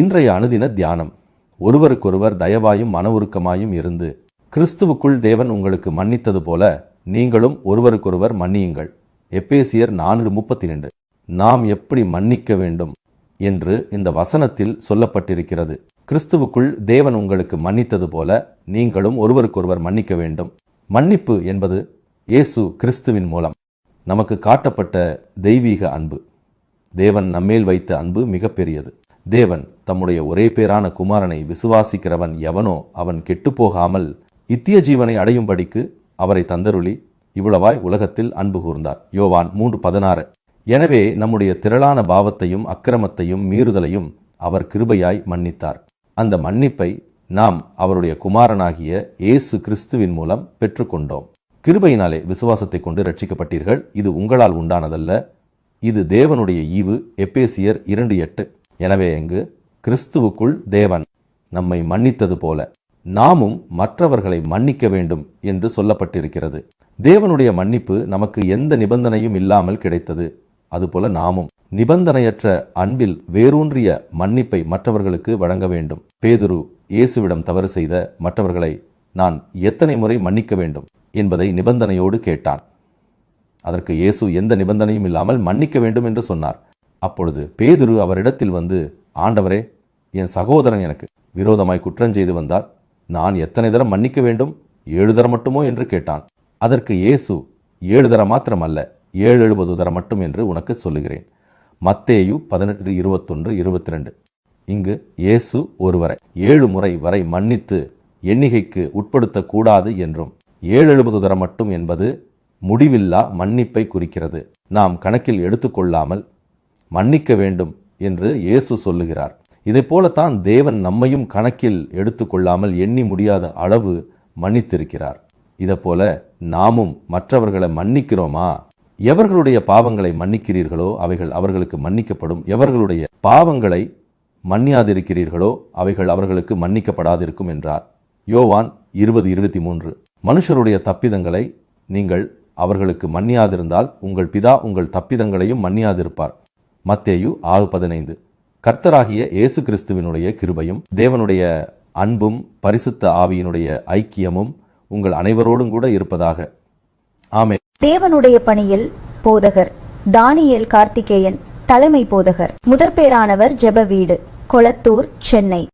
இன்றைய அனுதின தியானம். ஒருவருக்கொருவர் தயவாயும் மன உருக்கமாயும் இருந்து கிறிஸ்துவுக்குள் தேவன் உங்களுக்கு மன்னித்தது போல நீங்களும் ஒருவருக்கொருவர் மன்னியுங்கள். எப்பேசியர் நான்கு முப்பத்தி ரெண்டு நாம் எப்படி மன்னிக்க வேண்டும் என்று இந்த வசனத்தில் சொல்லப்பட்டிருக்கிறது. கிறிஸ்துவுக்குள் தேவன் உங்களுக்கு மன்னித்தது போல நீங்களும் ஒருவருக்கொருவர் மன்னிக்க வேண்டும். மன்னிப்பு என்பது இயேசு கிறிஸ்துவின் மூலம். நமக்கு காட்டப்பட்ட தெய்வீக அன்பு. தேவன் நம்மேல் வைத்த அன்பு மிகப்பெரியது. தேவன் தம்முடைய ஒரே பேரான குமாரனை விசுவாசிக்கிறவன் எவனோ அவன் கெட்டுப்போகாமல் இத்திய ஜீவனை அடையும்படிக்கு அவரை தந்தருளி இவ்வளவாய் உலகத்தில் அன்பு கூர்ந்தார். யோவான் மூன்று பதினாறு. எனவே நம்முடைய திரளான பாவத்தையும் அக்கிரமத்தையும் மீறுதலையும் அவர் கிருபையாய் மன்னித்தார். அந்த மன்னிப்பை நாம் அவருடைய குமாரனாகிய இயேசு கிறிஸ்துவின் மூலம் பெற்றுக்கொண்டோம். கிருபையினாலே விசுவாசத்தை கொண்டு ரட்சிக்கப்பட்டீர்கள் இது உங்களால் உண்டானதல்ல. இது தேவனுடைய ஈவு. எப்பேசியர் இரண்டு எட்டு. எனவே இங்கு கிறிஸ்துவுக்குள் தேவன் நம்மை மன்னித்தது போல நாமும் மற்றவர்களை மன்னிக்க வேண்டும் என்று சொல்லப்பட்டிருக்கிறது. தேவனுடைய மன்னிப்பு நமக்கு எந்த நிபந்தனையும் இல்லாமல் கிடைத்தது. அதுபோல நாமும் நிபந்தனையற்ற அன்பில் வேரூன்றிய மன்னிப்பை மற்றவர்களுக்கு வழங்க வேண்டும். பேதுரு இயேசுவிடம் தவறு செய்த மற்றவர்களை நான் எத்தனை முறை மன்னிக்க வேண்டும் என்பதை நிபந்தனையோடு கேட்டான். அதற்கு இயேசு எந்த நிபந்தனையும் இல்லாமல் மன்னிக்க வேண்டும் என்று சொன்னார். அப்பொழுது பேதுரு அவரிடத்தில் வந்து ஆண்டவரே என் சகோதரன் எனக்கு விரோதமாய் குற்றஞ்செய்து வந்தால் நான் எத்தனை தரம் மன்னிக்க வேண்டும்? ஏழு தரம் மட்டுமோ? என்று கேட்டான். அதற்கு இயேசு ஏழு தரம் மாத்திரமல்ல ஏழு எழுபது தரம் மட்டும் என்று உனக்கு சொல்லுகிறேன். மத்தேயு பதினெட்டு இருபத்தொன்று இருபத்தி ரெண்டு இங்கு இயேசு ஒருவரை ஏழு முறை வரை மன்னித்து எண்ணிகைக்கு உட்படுத்தக்கூடாது என்றும் ஏழு எழுபது தரம் மட்டும் என்பது முடிவில்லா மன்னிப்பை குறிக்கிறது. நாம் கணக்கில் எடுத்துக்கொள்ளாமல் மன்னிக்க வேண்டும் என்று இயேசு சொல்லுகிறார். இதைப் போலத்தான் தேவன் நம்மையும் கணக்கில் எடுத்துக்கொள்ளாமல் எண்ணி முடியாத அளவு மன்னித்திருக்கிறார். போல நாமும் மற்றவர்களை மன்னிக்கிறோமா? எவர்களுடைய பாவங்களை மன்னிக்கிறீர்களோ அவைகள் அவர்களுக்கு மன்னிக்கப்படும். எவர்களுடைய பாவங்களை மன்னியாதிருக்கிறீர்களோ அவைகள் அவர்களுக்கு மன்னிக்கப்படாதிருக்கும் என்றார். யோவான் இருபது இருபத்தி மூன்று. மனுஷருடைய தப்பிதங்களை நீங்கள் அவர்களுக்கு மன்னியாதிருந்தால் உங்கள் பிதா உங்கள் தப்பிதங்களையும் மன்னியாதிருப்பார். மத்தேயு ஆறு பதினைந்து. கர்த்தராகிய இயேசு கிறிஸ்துவினுடைய கிருபையும் தேவனுடைய அன்பும் பரிசுத்த ஆவியினுடைய ஐக்கியமும் உங்கள் அனைவரோடும் கூட இருப்பதாக. ஆமே தேவனுடைய பணியில் போதகர் தானியல் கார்த்திகேயன் தலைமை போதகர் முதற்பேரானவர் ஜெப வீடு கொளத்தூர் சென்னை.